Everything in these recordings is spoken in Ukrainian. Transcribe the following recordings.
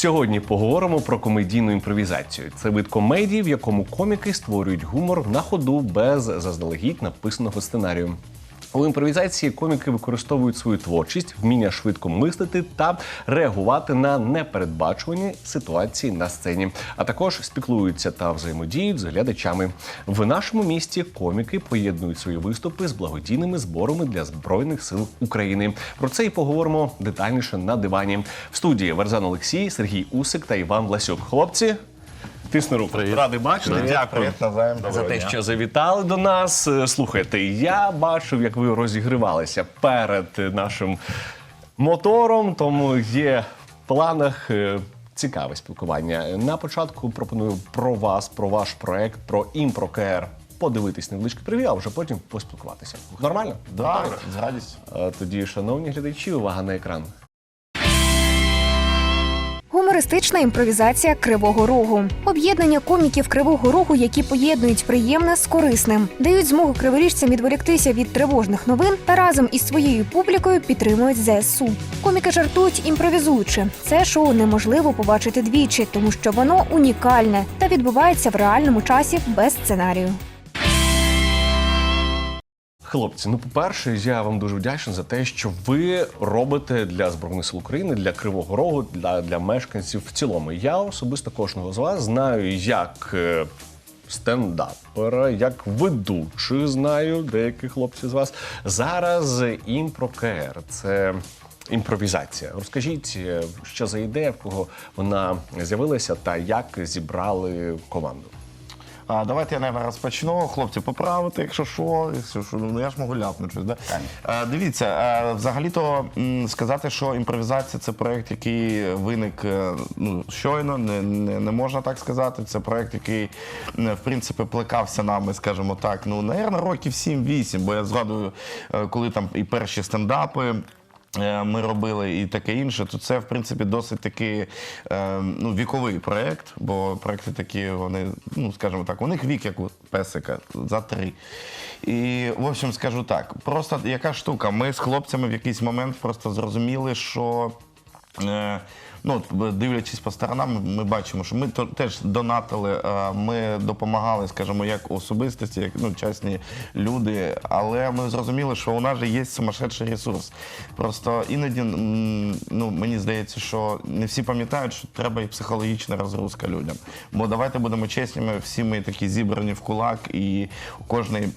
Сьогодні поговоримо про комедійну імпровізацію. Це вид комедії, в якому коміки створюють гумор на ходу без заздалегідь написаного сценарію. У імпровізації коміки використовують свою творчість, вміння швидко мислити та реагувати на непередбачувані ситуації на сцені, а також спіклуються та взаємодіють з глядачами. В нашому місті коміки поєднують свої виступи з благодійними зборами для збройних сил України. Про це і поговоримо детальніше на дивані. В студії Верзан Олексій, Сергій Усик та Іван Власюк. Хлопці. Тисну руку. Радий бачити. Привіт, Дякую привіт, навзаєм. за те, дня. що завітали до нас. Е, Слухайте, я бачив, як ви розігрівалися перед е, нашим мотором, тому є в планах. е, Цікаве спілкування. На початку пропоную про вас, про ваш проект, про імпрокер. Подивитись невеличкий привіт, а вже потім поспілкуватися. Нормально? Да, Добре. з радістю. Тоді, шановні глядачі, увага на екран. Гумористична імпровізація Кривого Рогу. Об'єднання коміків Кривого Рогу, які поєднують приємне з корисним, дають змогу криворіжцям відволіктися від тривожних новин та разом із своєю публікою підтримують ЗСУ. Коміки жартують імпровізуючи. Це шоу неможливо побачити двічі, тому що воно унікальне та відбувається в реальному часі без сценарію. Хлопці, ну по-перше, я вам дуже вдячний за те, що ви робите для збройних сил України, для Кривого Рогу, для, для мешканців в цілому. Я особисто кожного з вас знаю як е, стендапера, як ведучий, знаю деяких хлопців з вас. Зараз імпрокер це. Імпровізація. Розкажіть, е, що за ідея, в кого вона з'явилася, та як зібрали команду. А, давайте я наверное, розпочну. Хлопці, поправити, якщо що, якщо що, ну я ж можу ляпнути щось. Да? А, дивіться, а, взагалі-то м, сказати, що імпровізація це проєкт, який виник е, ну, щойно, не, не, не можна так сказати. Це проєкт, який м, в принципі плекався нами, скажімо так, ну, наверное, років 7-8, бо я згадую, е, коли там і перші стендапи. Е, Ми робили і таке інше, то це в принципі досить такий е, ну, віковий проєкт, бо проєкти такі, вони, ну скажімо так, у них вік як у песика за три. І, в общем, скажу так, просто яка штука? Ми з хлопцями в якийсь момент просто зрозуміли, що. Ну, дивлячись по сторонам, ми бачимо, що ми теж донатили, е, ми допомагали, скажімо, як особистості, як ну, частні люди. Але ми зрозуміли, що у нас же є сумасшедший ресурс. Просто іноді ну, мені здається, що не всі пам'ятають, що треба і психологічна розгрузка людям. Бо давайте будемо чесніми, всі ми такі зібрані в кулак, і у кожної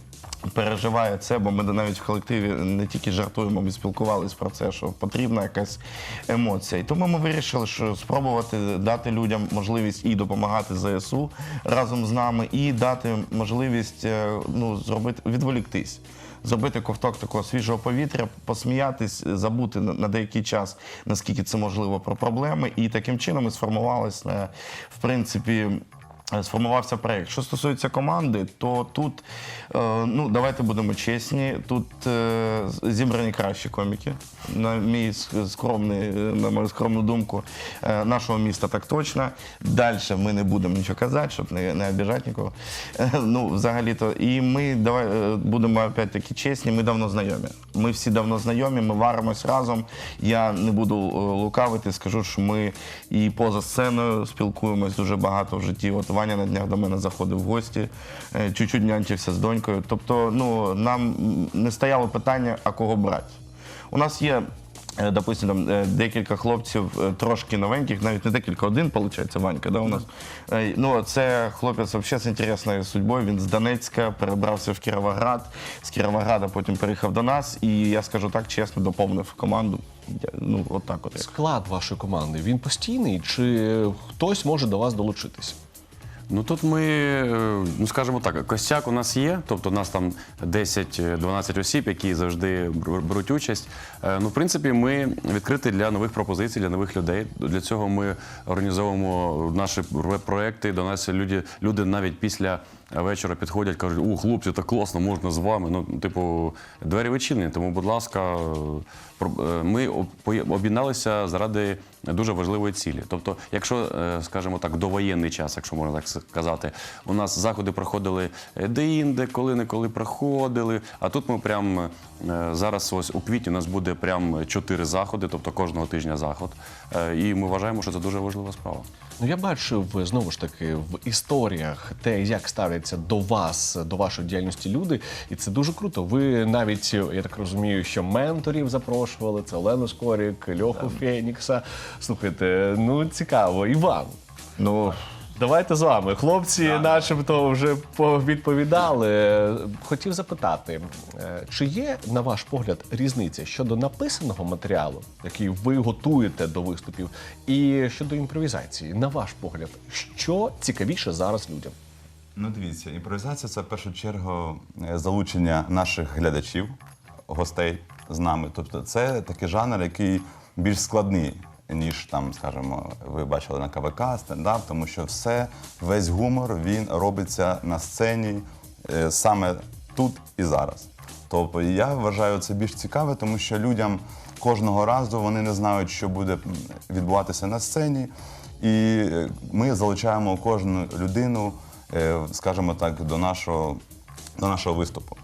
переживає це, бо ми навіть в колективі не тільки жартуємо, ми спілкувалися про це, що потрібна якась емоція. І тому ми вирішили, що спробувати дати людям можливість і допомагати ЗСУ разом з нами, і дати можливість е, ну, зробити відволіктись. Зробити ковток такого свіжого повітря, посміятись, забути на деякий час, наскільки це можливо, про проблеми. І таким чином і сформувалась, е, в принципі, сформувався проєкт. Що стосується команди, то тут, е, ну давайте будемо чесні, тут е, зібрані кращі коміки. На мій скромний, е, на мою скромну думку, е, нашого міста так точно. Далі ми не будемо нічого казати, щоб не, не обіжати нікого. Е, Ну, взагалі-то. І ми давай е, будемо опять-таки чесні, ми давно знайомі. Ми всі давно знайомі, ми варимось разом. Я не буду е, лукавити, скажу, що ми і поза сценою спілкуємось дуже багато в житті. От Ваня на днях до мене заходив в гості, е, чуть-чуть нянчився з донькою. Тобто, ну нам не стояло питання, а кого брати. У нас є. е, Допустим, там е, декілька хлопців трошки новеньких, навіть не декілька, один, виходить, Ванька, да, у нас. Ну, це хлопець взагалі з інтересною судьбою. Він з Донецька перебрався в Кіровоград, з Кіровограда потім переїхав до нас, і я скажу так, чесно, доповнив команду. Ну, от так от. Склад вашої команди він постійний, чи хтось може до вас долучитися? Ну тут ми, е, ну скажімо так, костяк у нас є, тобто у нас там 10-12 осіб, які завжди беруть участь. Е, Ну, в принципі, ми відкриті для нових пропозицій, для нових людей. Для цього ми організовуємо наші проекти. До нас люди, люди навіть після вечора підходять, кажуть, у хлопці, так класно, можна з вами. Ну, типу, двері відчинені, тому, будь ласка, е, ми об'єдналися заради дуже важливої цілі. Тобто, якщо, е, скажімо так, довоєнний час, якщо можна так сказати, у нас заходи проходили де-інде, коли-неколи проходили. А тут ми прям зараз, ось у квітні, у нас буде прям чотири заходи, тобто кожного тижня заход. Е, І ми вважаємо, що це дуже важлива справа. Ну, я бачив знову ж таки в історіях те, як ставляться до вас, до вашої діяльності люди, і це дуже круто. Ви навіть, я так розумію, що менторів запрошували. Це Олену Скорік, Льоху Фенікса. Слухайте, ну цікаво, Іван. Ну, Давайте з вами. Хлопці, начебто, вже відповідали. Хотів запитати, е, чи є, на ваш погляд, різниця щодо написаного матеріалу, який ви готуєте до виступів, і щодо імпровізації? На ваш погляд, що цікавіше зараз людям? Ну, дивіться, імпровізація це в першу чергу е, залучення наших глядачів, гостей з нами. Тобто, це такий жанр, який більш складний, ніж там, скажімо, ви бачили на КВК, стендап, тому що все, весь гумор він робиться на сцені е, саме тут і зараз. Тобто я вважаю це більш цікаве, тому що людям кожного разу вони не знають, що буде відбуватися на сцені. І е, ми залучаємо кожну людину, е, скажімо так, до нашого, до нашого виступу.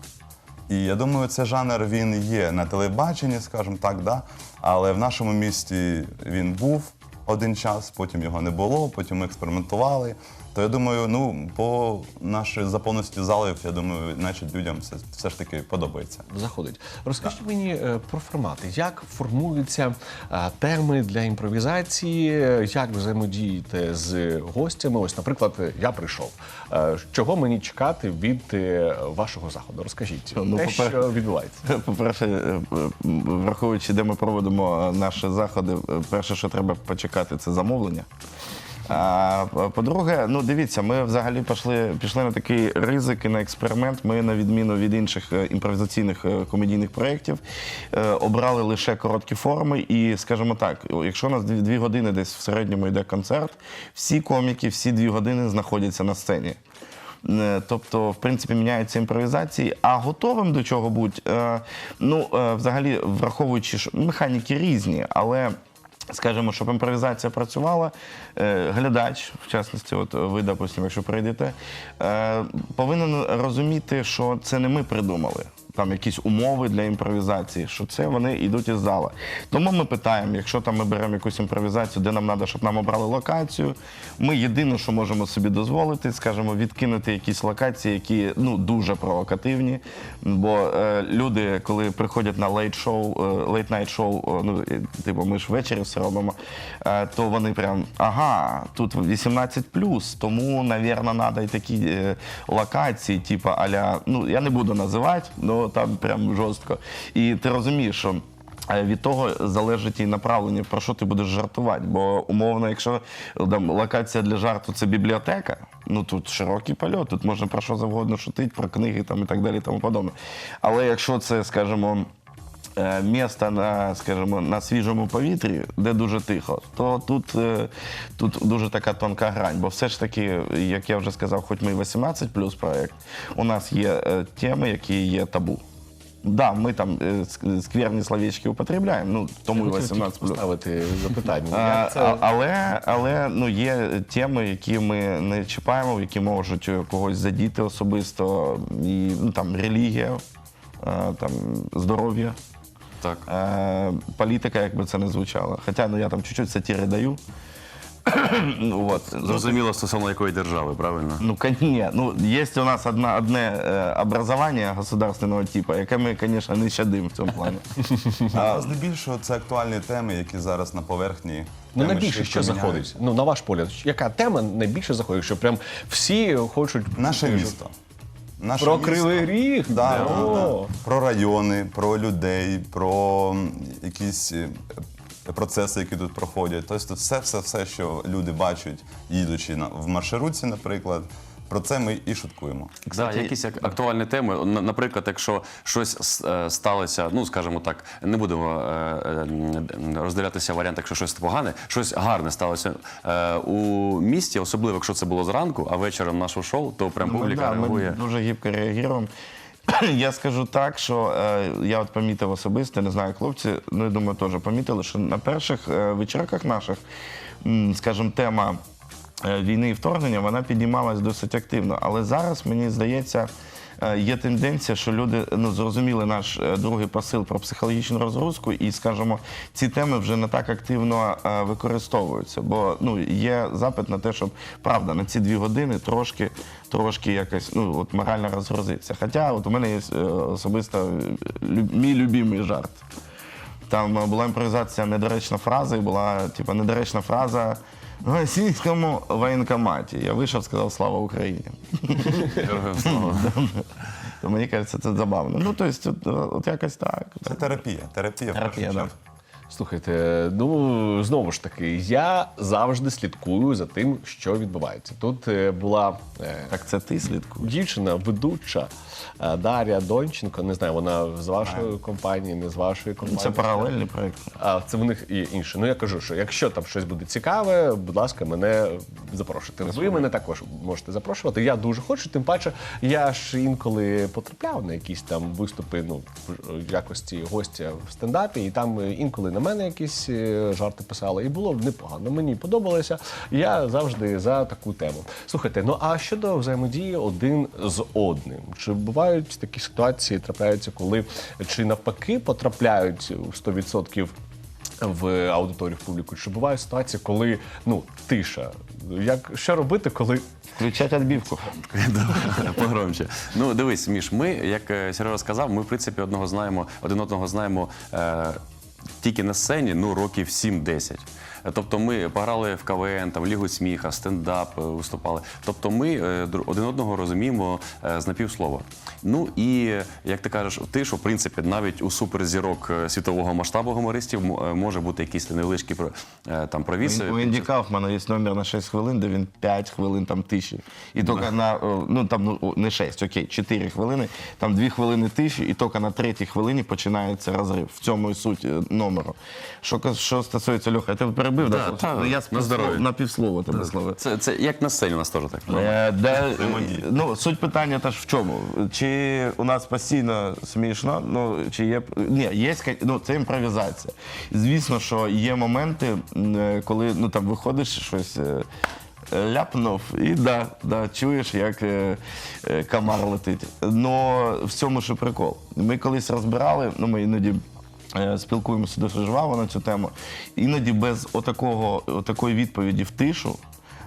І я думаю, цей жанр він є на телебаченні, скажімо так, да? але в нашому місті він був один час, потім його не було, потім ми експериментували. То я думаю, ну по нашій заповненості залів, я думаю, значить людям все, все ж таки подобається. Заходить. Розкажіть мені е, про формати, як формуються е, теми для імпровізації, як взаємодієте з гостями. Ось, наприклад, я прийшов. Е, Чого мені чекати від е, вашого заходу? Розкажіть, Ну, те, по-перше- що відбувається. По-перше, е, е, враховуючи, де ми проводимо е, наші заходи, е, перше, що треба почекати, це замовлення. По-друге, ну дивіться, ми взагалі пішли, пішли на такий ризик і на експеримент. Ми, на відміну від інших е, імпровізаційних е, комедійних проєктів, е, обрали лише короткі форми. І, скажімо так, якщо у нас дві, години десь в середньому йде концерт, всі коміки, всі дві години знаходяться на сцені. Тобто, в принципі, міняються імпровізації, а готовим до чого будь, ну, взагалі, враховуючи, що механіки різні, але. Скажімо, щоб імпровізація працювала, е, глядач, в частності, от ви, допустимо, якщо прийдете, е, повинен розуміти, що це не ми придумали. Там якісь умови для імпровізації, що це вони йдуть із зала. Тому ми питаємо, якщо там ми беремо якусь імпровізацію, де нам треба, щоб нам обрали локацію. Ми єдине, що можемо собі дозволити, скажімо, відкинути якісь локації, які ну дуже провокативні. Бо е, люди, коли приходять на лейт-шоу, лейт-найт-шоу, ну е, типу, ми ж ввечері все робимо, е, то вони прям ага, тут 18+, тому, навірно, треба і такі е, локації, типу аля, ну я не буду називати, але там прям жорстко. І ти розумієш, що. е, Від того залежить і направлення, про що ти будеш жартувати. Бо умовно, якщо там, локація для жарту це бібліотека, ну тут широкий польот, тут можна про що завгодно шутити, про книги там, і так далі, тому подобне. Але якщо це, скажімо, місто на, скажімо, на свіжому повітрі, де дуже тихо, то тут, е, тут дуже така тонка грань. Бо все ж таки, як я вже сказав, хоч ми 18 плюс проект, у нас є е, теми, які є табу. Да, ми там е, скверні словечки употребляємо, ну тому і 18 плюс. поставити запитання. А, це але але ну, є теми, які ми не чіпаємо, які можуть е, когось задіти особисто, і ну, там релігія, е, там здоров'я. Так. Е, політика, як би це не звучало. Хоча ну, я там чуть-чуть сатіри даю. ну, от. Зрозуміло, стосовно якої держави, правильно? Ну, кон- ні, ну, є у нас одна, одне е, образування государственного типу, яке ми, звісно, не щадимо в цьому плані. А здебільшого це актуальні теми, які зараз на поверхні. Ну, Теми найбільше швидко що міняються. заходить? Ну, на ваш погляд, яка тема найбільше заходить? Що прям всі хочуть Наше місто. Наше Про місто. Кривий Ріг? Да, Да. да, О. да. Про райони, про людей, про якісь е, процеси, які тут проходять. Тобто все, все, все, що люди бачать, їдучи на, в маршрутці, наприклад, про це ми і шуткуємо. Да, якісь ак- актуальні теми. На- Наприклад, якщо щось е, сталося, ну скажімо так, не будемо е, е, розділятися варіант, якщо щось погане, щось гарне сталося е, у місті, особливо якщо це було зранку, а вечором нашого шоу, то прям Ну, публіка да, ми реагує. дуже гібко реагуємо. Я скажу так, що е, я от помітив особисто, не знаю, хлопці, ну я думаю, теж помітили, що на перших е, вечірках наших, м, скажімо, тема війни і вторгнення, вона піднімалась досить активно. Але зараз, мені здається, е, є тенденція, що люди ну, зрозуміли наш е, другий посил про психологічну розгрузку, і, скажімо, ці теми вже не так активно е, використовуються. Бо ну, є запит на те, щоб правда на ці дві години трошки, трошки якось ну, от морально розгрузитися. Хоча от у мене є е, особисто е, мій любимий жарт. Там е, була імпровізація недоречна фраза, і була типу, недоречна фраза в російському воєнкоматі. Я вийшов, сказав Слава Україні. Героям слава. То мені кажеться, це забавно. Ну, тобто, от, от якось так. Це терапія. Терапія, в Терапія, да. чергу. Слухайте, ну знову ж таки, я завжди слідкую за тим, що відбувається. Тут е, була е, Так це ти слідкуєш. дівчина, ведуча Дар'я Донченко. Не знаю, вона з вашої компанії, не з вашої компанії. Це паралельний проєкт. А це в них є інше. Ну я кажу, що якщо там щось буде цікаве, будь ласка, мене запрошуйте. Ви мене також можете запрошувати. Я дуже хочу. Тим паче, я ж інколи потрапляв на якісь там виступи, ну в якості гостя в стендапі, і там е, інколи на мене якісь е, жарти писали, і було непогано. Мені подобалося. Я завжди за таку тему. Слухайте, ну а щодо взаємодії один з одним, чи бувають такі ситуації, трапляються, коли чи навпаки потрапляють у 100% в аудиторію в публіку. Чи бувають ситуації, коли ну тиша? Як що робити, коли Включать відбивку. Погромче. Ну, дивись, Міш, ми, як е, Сережа сказав, ми в принципі одного знаємо, один одного знаємо е, тільки на сцені, ну, років 7-10. Тобто ми пограли в КВН, там, Лігу сміха, стендап е, виступали. Тобто ми е, один одного розуміємо е, з напівслова. Ну і як ти кажеш, ти що в принципі навіть у суперзірок світового масштабу гумористів може бути про- е, там провіс. У Інді Кауфмана є номер на 6 хвилин, де він 5 хвилин там тиші. І тільки на ну там ну, не 6, окей, 4 хвилини, там 2 хвилини тиші, і тільки на третій хвилині починається розрив. В цьому і суть номеру. Що, що стосується Льоха, я тебе перебив, Да, да, та, я на здоров'я. на півслова тебе словив. Це, це як на сцені у нас теж так. Е, де, ну, суть питання теж в чому? Чи у нас постійно смішно? Ну, чи є. Ні, є ну, це імпровізація. Звісно, що є моменти, е, коли ну, там виходиш щось. е, Ляпнув і да, да, чуєш, як е, е, комар летить. Но в цьому ж прикол. Ми колись розбирали, ну ми іноді спілкуємося дуже жваво на цю тему. Іноді без отакого, отакої відповіді в тишу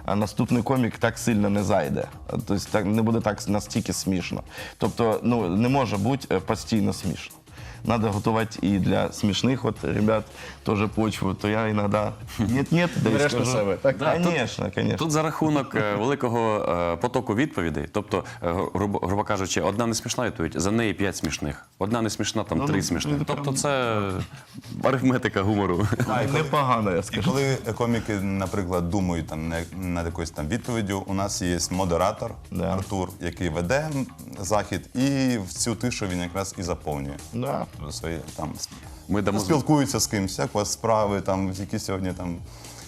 а наступний комік так сильно не зайде. Тобто так не буде так настільки смішно. Тобто, ну не може бути е, постійно смішно. Надо готувати і для смішних от ребят теж почву, то я іноді нет-нет, да Береш на скажу. себе, так? Да, тут- Конечно, конечно. Тут за рахунок е, великого е, потоку відповідей, тобто, е, грубо, грубо кажучи, одна не смішна відповідь, за неї п'ять смішних. Одна не смішна, там три смішних. Тобто це арифметика гумору. Непогано, я І скажу. коли коміки, наприклад, думають там на- над якоюсь там відповіддю, у нас є модератор Да. Артур, який веде захід, і в цю тишу він якраз і заповнює. Да. Свої там Ми дамо спілкуються з кимось, як у вас справи, там які сьогодні там.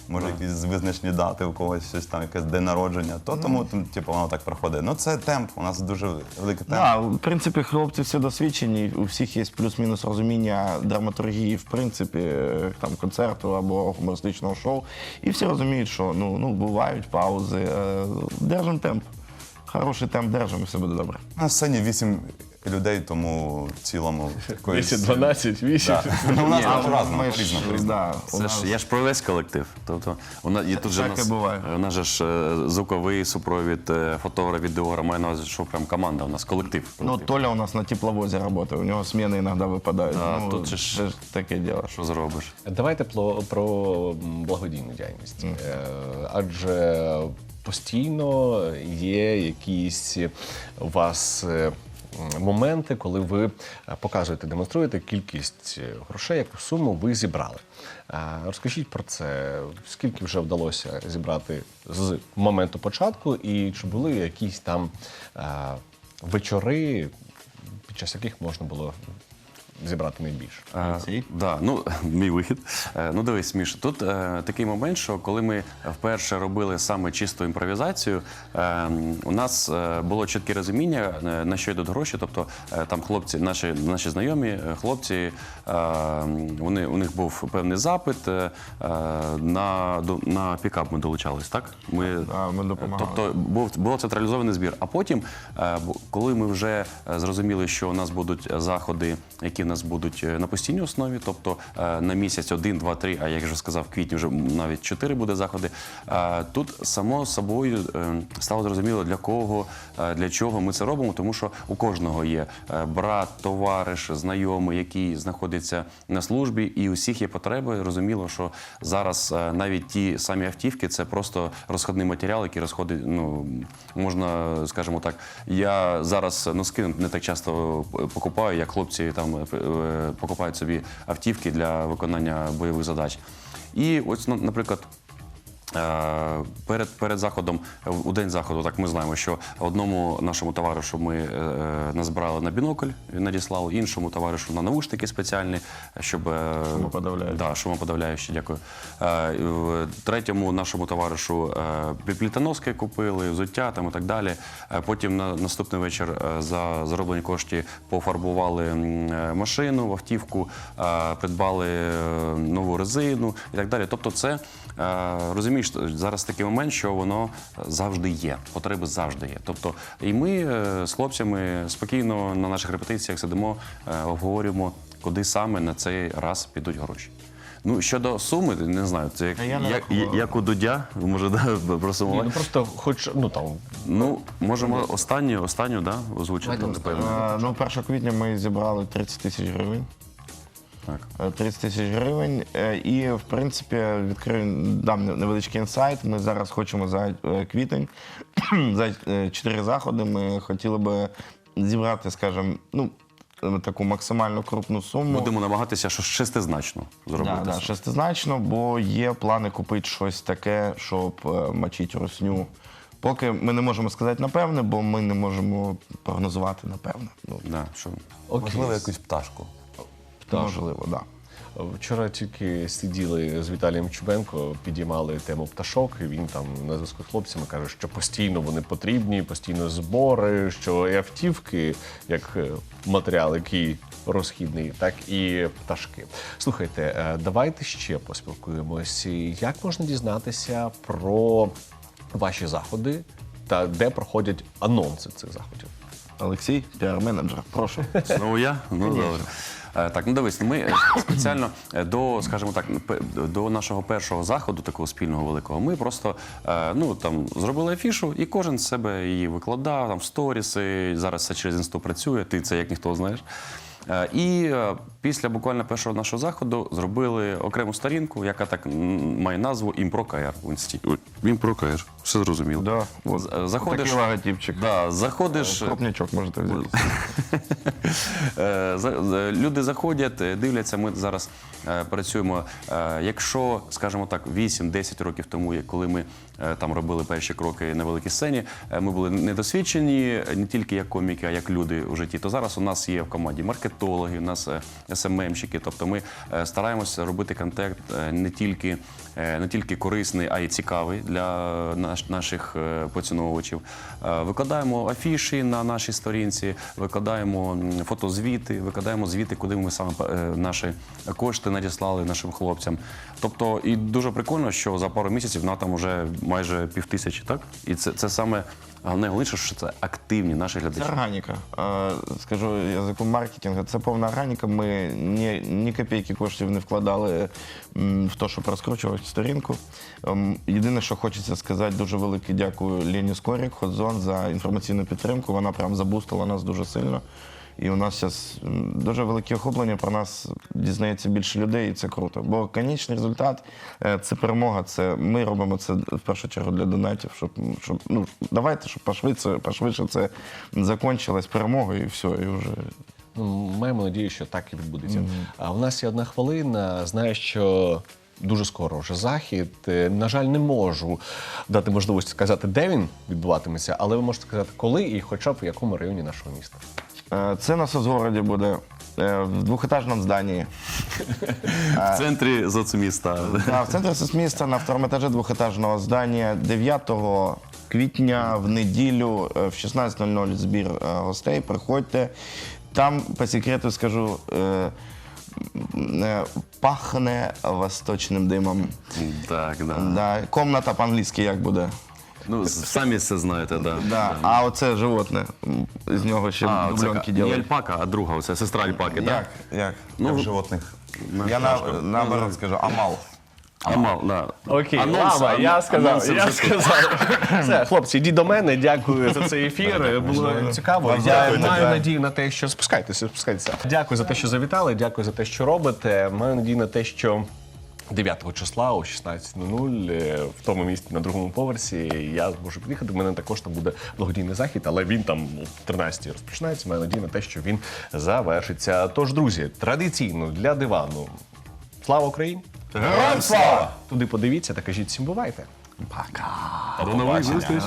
Може, якісь визначні дати у когось, щось там, якесь день народження, то тому там, типу, воно так проходить. Ну це темп, у нас дуже великий темп. Да, в принципі, хлопці всі досвідчені, у всіх є плюс-мінус розуміння драматургії, в принципі, там концерту або гумористичного шоу. І всі розуміють, що ну, ну бувають паузи. е, Держимо темп. Хороший темп держимо, і все буде добре. На сцені вісім людей, тому в цілому якоїсь- 10, 12, 8? Ну, у нас Ні, там А, по-разному, ми ж, по-різному, по-різному. да, у Це нас- ж я ж про весь колектив. Тобто у нас і тут же у Так і буває. у нас же ж е, звуковий супровід, е, фотограф, відеограф, має на увазі, що прям команда. У нас колектив. Ну, колектив. Толя у нас на тепловозе працює, у нього зміни іноді випадають. Да, ну, тут же ж- це ж таке діло. Що зробиш? Давайте про, про м, благодійну діяльність. Е, Адже постійно є якісь у вас е, моменти, коли ви е, показуєте, демонструєте кількість е, грошей, яку суму ви зібрали. Розкажіть про це, скільки вже вдалося зібрати з моменту початку, і чи були якісь там вечори, під час яких можна було зібрати найбільше? Е, да, ну, мій вихід. Е, ну, дивись, Міш, тут е, такий момент, що коли ми вперше робили саме чисту імпровізацію, е, у нас е, було чітке розуміння, е, на що йдуть гроші. Тобто е, там хлопці, наші, наші знайомі, е, хлопці, е, вони, у них був певний запит е, е, на, до- на пікап ми долучались, так? Ми, Да, ми допомагали. Тобто був було централізований збір. А потім, е, бу- коли ми вже е, зрозуміли, що у нас будуть заходи, які нас будуть е, на постійній основі, тобто е, на місяць один, два, три, а як вже сказав, в квітні вже навіть чотири буде заходи. е, Тут само собою стало зрозуміло для кого, для чого ми це робимо, тому що у кожного є брат, товариш, знайомий, який знаходиться на службі, і у всіх є потреби. Розуміло, що зараз навіть ті самі автівки це просто розходний матеріал, який розходить. Ну можна, скажімо так, я зараз носки не так часто покупаю, як хлопці там покупають собі автівки для виконання бойових задач. І ось, наприклад. Е, Перед, перед заходом, у день заходу, так ми знаємо, що одному нашому товаришу ми е, е, назбирали на бінокль, він надіслав, іншому товаришу на навушники спеціальні, щоб Шумоподавляючі. Да, шумоподавляючі, дякую. Е, Третьому нашому товаришу е, плітоноски купили, взуття там і так далі. Потім на наступний вечір за зароблені кошти пофарбували машину, автівку, е, придбали нову резину і так далі. Тобто, це е, розумієш, зараз такий момент, що воно завжди є. Потреби завжди є. Тобто, і ми е, з хлопцями спокійно на наших репетиціях сидимо, е, обговорюємо, куди саме на цей раз підуть гроші. Ну, щодо суми, не знаю, це як, я як, як у Дудя, може, да, Ні, ну просто, хоч ну там Ну, можемо останню, останню, да, озвучити, напевно. Е, Ну, 1 квітня ми зібрали 30 тисяч гривень. Так. Е, 30 тисяч гривень. Е, І, в принципі, відкрию дам невеличкий інсайт. Ми зараз хочемо за е, квітень, за е, чотири заходи. Ми хотіли би зібрати, скажімо, ну, е, таку максимально крупну суму. Будемо намагатися що шестизначно зробити. Да, да, шестизначно, бо є плани купити щось таке, щоб е, мочити русню. Поки ми не можемо сказати напевне, бо ми не можемо прогнозувати напевне. Ну, Да, що... Можливо, якусь пташку. Можливо. Да. Вчора тільки сиділи з Віталієм Чубенко, підіймали тему пташок. і Він там на зв'язку з хлопцями каже, що постійно вони потрібні, постійно збори, що і автівки, як е, матеріал, який розхідний, так і пташки. Слухайте, е, давайте ще поспілкуємось. Як можна дізнатися про ваші заходи та де проходять анонси цих заходів? Олексій, піар-менеджер, прошу. Знову я? Ну, добре. Е, Так, ну дивись, ми е, спеціально е, до, скажімо так, пе- до нашого першого заходу, такого спільного великого, ми просто е, ну там зробили афішу, і кожен з себе її викладав, там в сторіси. Зараз це через інсту працює, ти це як ніхто знаєш. Е, І е, після буквально першого нашого заходу зробили окрему сторінку, яка так м, має назву ІмпроКР в інсті. імпроКР, все зрозуміло. Да, от. Е, Заходиш, Такий логотипчик. да, заходиш, Кропнячок можете взяти. Е, Люди заходять, е, дивляться. Ми зараз е, працюємо. Е, Якщо, скажімо так, 8-10 років тому, коли ми е, там робили перші кроки на великій сцені, е, ми були недосвідчені е, не тільки як коміки, а як люди у житті. То зараз у нас є в команді маркетологи, у нас СММщики. Тобто ми е, стараємося робити контент е, не тільки, е, не тільки корисний, а й цікавий для наш- наших е, поціновувачів. Е, Викладаємо афіші на нашій сторінці, викладаємо фотозвіти, викладаємо звіти, куди ми саме е, наші кошти надіслали нашим хлопцям. Тобто, і дуже прикольно, що за пару місяців на там вже майже півтисячі, так? І це, це саме найголовніше, що це активні наші глядачі. Це органіка. Скажу язиком маркетингу, це повна органіка. Ми ні, ні копійки коштів не вкладали в те, щоб розкручувати сторінку. Ем, Єдине, що хочеться сказати, дуже велике дякую Лені Скорік, Ходзон за інформаційну підтримку. Вона прям забустила нас дуже сильно. І у нас зараз дуже велике охоплення. Про нас дізнається більше людей, і це круто. Бо конечний результат е, це перемога. Це ми робимо це в першу чергу для донатів, щоб, щоб ну давайте, щоб пошвидше, пошвидше це закончилось перемогою, і все, і вже Ну, маємо надію, що так і відбудеться. А у нас є одна хвилина. Знаю, що дуже скоро вже захід. Е, На жаль, не можу дати можливості сказати, де він відбуватиметься, але ви можете сказати, коли і хоча б в якому районі нашого міста. Е, Це на соцгороді буде е, в двохетажному зданні. В центрі соцміста. Да, в центрі соцміста на второму етажі двохетажного здання 9 квітня в неділю е, в 16.00 збір е, гостей. Приходьте. Там, по секрету скажу, е, е, пахне восточним димом. Так, да. Да. Комната по-англійськи як буде? Ну, самі все знаєте, да. Да. А оце животне. З нього ще А, це дубльонки не ділять. альпака, а друга, оце сестра альпаки, так? Як? Як? Ну, Як животних? на Я на, наоборот скажу, амал. Амал, да. Окей, Анонс, лава, я анонс сказав, я вже сказав. Все, хлопці, йдіть до мене. Дякую за цей ефір. Було цікаво. Я дякую, маю так. надію на те, що спускайтеся, спускайтеся. Дякую за те, що завітали. Дякую за те, що робите. Маю надію на те, що. 9 числа о 16.00 е, в тому місці на другому поверсі я зможу під'їхати. У мене також там буде благодійний захід, але він там о 13 розпочинається. Маю надію на те, що він завершиться. Тож, друзі, традиційно для дивану. Слава Україні! Героям слава! Туди подивіться та кажіть всім бувайте. Пока! До нових зустрічей.